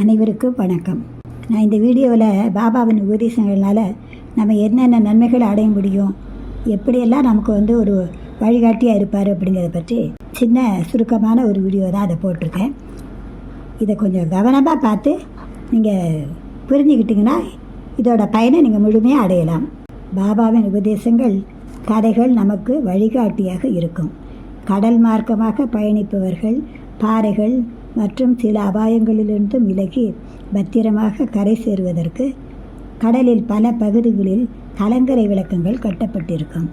அனைவருக்கும் வணக்கம். நான் இந்த வீடியோவில் பாபாவின் உபதேசங்கள்னால நம்ம என்னென்ன நன்மைகளை அடைய முடியும் எப்படியெல்லாம் நமக்கு வந்து ஒரு வழிகாட்டியாக இருப்பார் அப்படிங்கிறத பற்றி சின்ன சுருக்கமான ஒரு வீடியோ தான் அதை போட்டிருக்கேன். இதை கொஞ்சம் கவனமாக பார்த்து நீங்கள் புரிஞ்சுக்கிட்டிங்கன்னா இதோட பயனை நீங்கள் முழுமையாக அடையலாம். பாபாவின் உபதேசங்கள் கதைகள் நமக்கு வழிகாட்டியாக இருக்கும். கடல் மார்க்கமாக பயணிப்பவர்கள் பாறைகள் மற்றும் சில அபாயங்களிலிருந்தும் விலகி பத்திரமாக கரை சேருவதற்கு கடலில் பல பகுதிகளில் கலங்கரை விளக்கங்கள் கட்டப்பட்டிருக்கும்.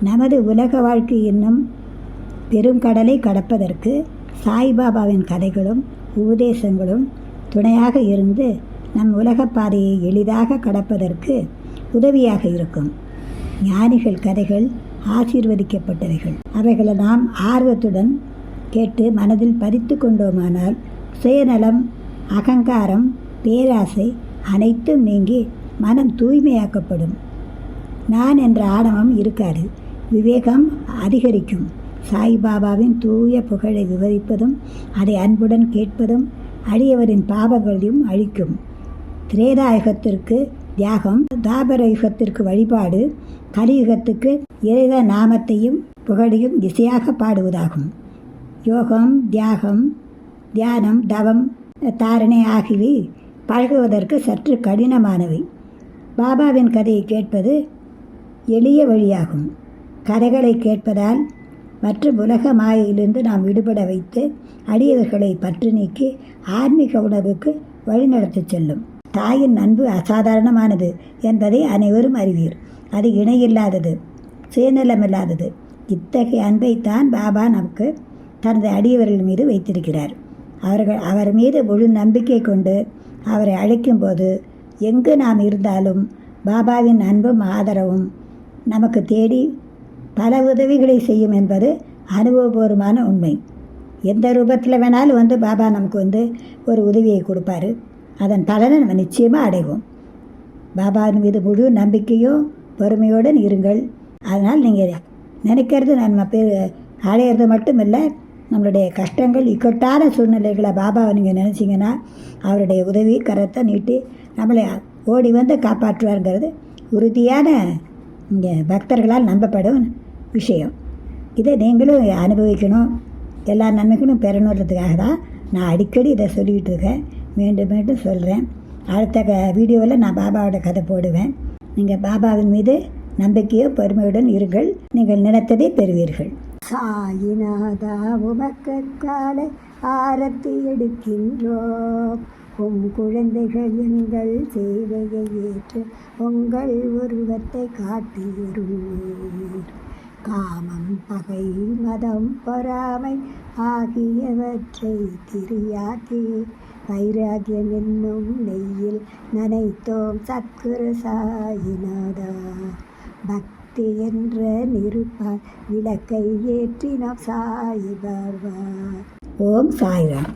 நமது உலக வாழ்க்கை என்னும் பெருங்கடலை கடப்பதற்கு சாய்பாபாவின் கதைகளும் உபதேசங்களும் துணையாக இருந்து நம் உலகப் பாதையை எளிதாக கடப்பதற்கு உதவியாக இருக்கும். ஞானிகள் கதைகள் ஆசீர்வதிக்கப்பட்டவைகள். அவைகளை நாம் ஆர்வத்துடன் கேட்டு மனதில் பறித்து கொண்டோமானால் சுயநலம் அகங்காரம் பேராசை அனைத்தும் நீங்கி மனம் தூய்மையாக்கப்படும். நான் என்ற ஆணவம் இருக்காது. விவேகம் அதிகரிக்கும். சாய்பாபாவின் தூய புகழை விவரிப்பதும் அதை அன்புடன் கேட்பதும் அடியவரின் பாவங்களையும் அழிக்கும். திரேதாயுகத்திற்கு தியாகம் தாபர யுகத்திற்கு வழிபாடு கலியுகத்துக்கு இறைவ நாமத்தையும் புகழையும் இசையாக பாடுவதாகும். யோகம் தியாகம் தியானம் தவம் தாரணை ஆகியவை பழகுவதற்கு சற்று கடினமானவை. பாபாவின் கதையை கேட்பது எளிய வழியாகும். கதைகளை கேட்பதால் மற்ற உலக மாயையிலிருந்து நாம் விடுபட வைத்து அடியவர்களை பற்று நீக்கி ஆன்மீக உணர்வுக்கு வழிநடத்திச் செல்லும். தாயின் அன்பு அசாதாரணமானது என்பதை அனைவரும் அறிவீர். அது இணையில்லாதது சுயநலமில்லாதது. இத்தகைய அன்பைத்தான் பாபா நமக்கு தனது அடியவர்கள் மீது வைத்திருக்கிறார். அவர்கள் அவர் மீது முழு நம்பிக்கை கொண்டு அவரை அழைக்கும்போது எங்கு நாம் இருந்தாலும் பாபாவின் அன்பும் ஆதரவும் நமக்கு தேடி பல உதவிகளை செய்யும் என்பது அனுபவபூர்வமான உண்மை. எந்த ரூபத்தில் வேணாலும் வந்து பாபா நமக்கு வந்து ஒரு உதவியை கொடுப்பாரு. அதன் பலனை நம்ம நிச்சயமாக அடைவோம். பாபாவின் மீது முழு நம்பிக்கையும் பொறுமையுடன் இருங்கள். அதனால் நீங்கள் நினைக்கிறது நம்ம பேர் அடையிறது மட்டும் இல்லை நம்மளுடைய கஷ்டங்கள் இக்கட்டான சூழ்நிலைகளை பாபாவை நீங்கள் நினச்சிங்கன்னா அவருடைய உதவி கரத்தை நீட்டி நம்மளை ஓடி வந்து காப்பாற்றுவாருங்கிறது உறுதியான இங்கே பக்தர்களால் நம்பப்படும் விஷயம். இதை நீங்களும் அனுபவிக்கணும். எல்லா நன்மைகளும் பெறணுன்றதுக்காக தான் நான் அடிக்கடி இதை சொல்லிக்கிட்டு இருக்கேன். மீண்டும் மீண்டும் சொல்கிறேன் அடுத்த க வீடியோவில் நான் பாபாவோட கதை போடுவேன். நீங்கள் பாபாவின் மீது நம்பிக்கையோ பெருமையுடன் இருங்கள். நீங்கள் நினைத்ததை பெறுவீர்கள். சாயிநாதா உமக்கு காலை ஆரத்தி எடுக்கின்றோம் உம் குழந்தைகள் எங்கள் சேவையை ஏற்று உங்கள் உருவத்தை காட்டியருளீர் காமம் பகை மதம் பொறாமை ஆகியவற்றை திரியாக்கி வைராகியம் என்னும் நெய்யில் நனைத்தோம் சத்குரு சாயிநாதா பக்தி என்ற நிருப்பார் விளக்கை ஏற்றினோம் சாய் பாபா ஓம் சாய்ராம்.